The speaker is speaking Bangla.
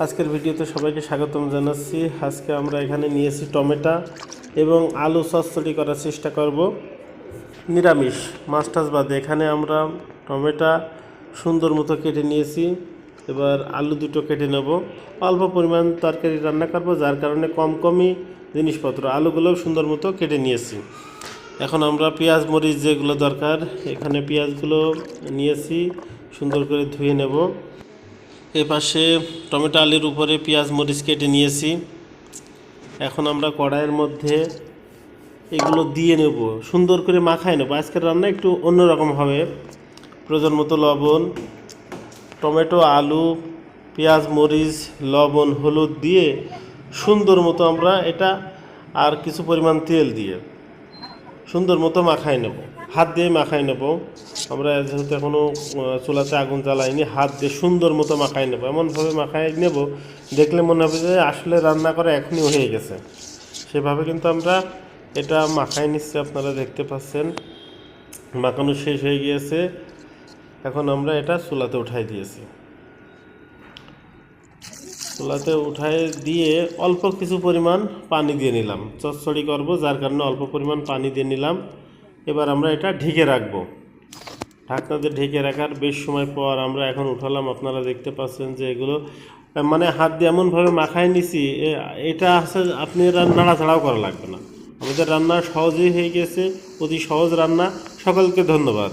আজকের ভিডিওতে সবাইকে স্বাগতম জানাচ্ছি। আজকে আমরা এখানে নিয়েছি টমেটো এবং আলু চচ্চড়ি করার চেষ্টা করব। নিরামিষ মাছ টাছ বাদে। এখানে আমরা টমেটো সুন্দর মতো কেটে নিয়েছি। এবার আলু দুটো কেটে নেব। অল্প পরিমাণ তরকারি রান্না করব, যার কারণে কম কমই জিনিসপত্র। আলুগুলোও সুন্দর মতো কেটে নিয়েছি। এখন আমরা পেঁয়াজ, মরিচ যেগুলো দরকার, এখানে পেঁয়াজগুলো নিয়েছি। সুন্দর করে ধুয়ে নেব। এ পাশে টমেটো আলুর উপরে পেঁয়াজ মরিচ কেটে নিয়েছি। এখন আমরা কড়াইয়ের মধ্যে এগুলো দিয়ে নেব। সুন্দর করে মাখায় নেব। আজকের রান্না একটু অন্যরকম হবে। প্রয়োজন মতো লবণ, টমেটো, আলু, পেঁয়াজ, মরিচ, লবণ, হলুদ দিয়ে সুন্দর মতো আমরা এটা আর কিছু পরিমাণ তেল দিয়ে সুন্দর মতো মাখায় নেব। হাত দিয়ে মাখাই নেব। আমরা যেহেতু এখনও চুলাতে আগুন জ্বালাইনি, হাত দিয়ে সুন্দর মতো মাখাই নেব। এমনভাবে মাখাই নেব, দেখলে মনে হবে যে আসলে রান্না করা এখনই হয়ে গেছে। সেভাবে কিন্তু আমরা এটা মাখাই নিচ্ছি, আপনারা দেখতে পাচ্ছেন। মাখানো শেষ হয়ে গিয়েছে। এখন আমরা এটা চুলাতে উঠাই দিয়েছি। চুলাতে উঠাই দিয়ে অল্প কিছু পরিমাণ পানি দিয়ে নিলাম। চচ্চড়ি করব, যার কারণে অল্প পরিমাণ পানি দিয়ে নিলাম। এবার আমরা এটা ঢেকে রাখব। ঢাকনাতে ঢেকে রাখার বেশ সময় পর আমরা এখন উঠালাম। আপনারা দেখতে পাচ্ছেন যে এগুলো মানে হাত দিয়ে এমনভাবে মাখায় নিছি এটা আছে আপনি ছাড়াও করা লাগবে না। আমাদের রান্না সহজেই হয়ে গেছে, অতি সহজ রান্না। সকলকে ধন্যবাদ।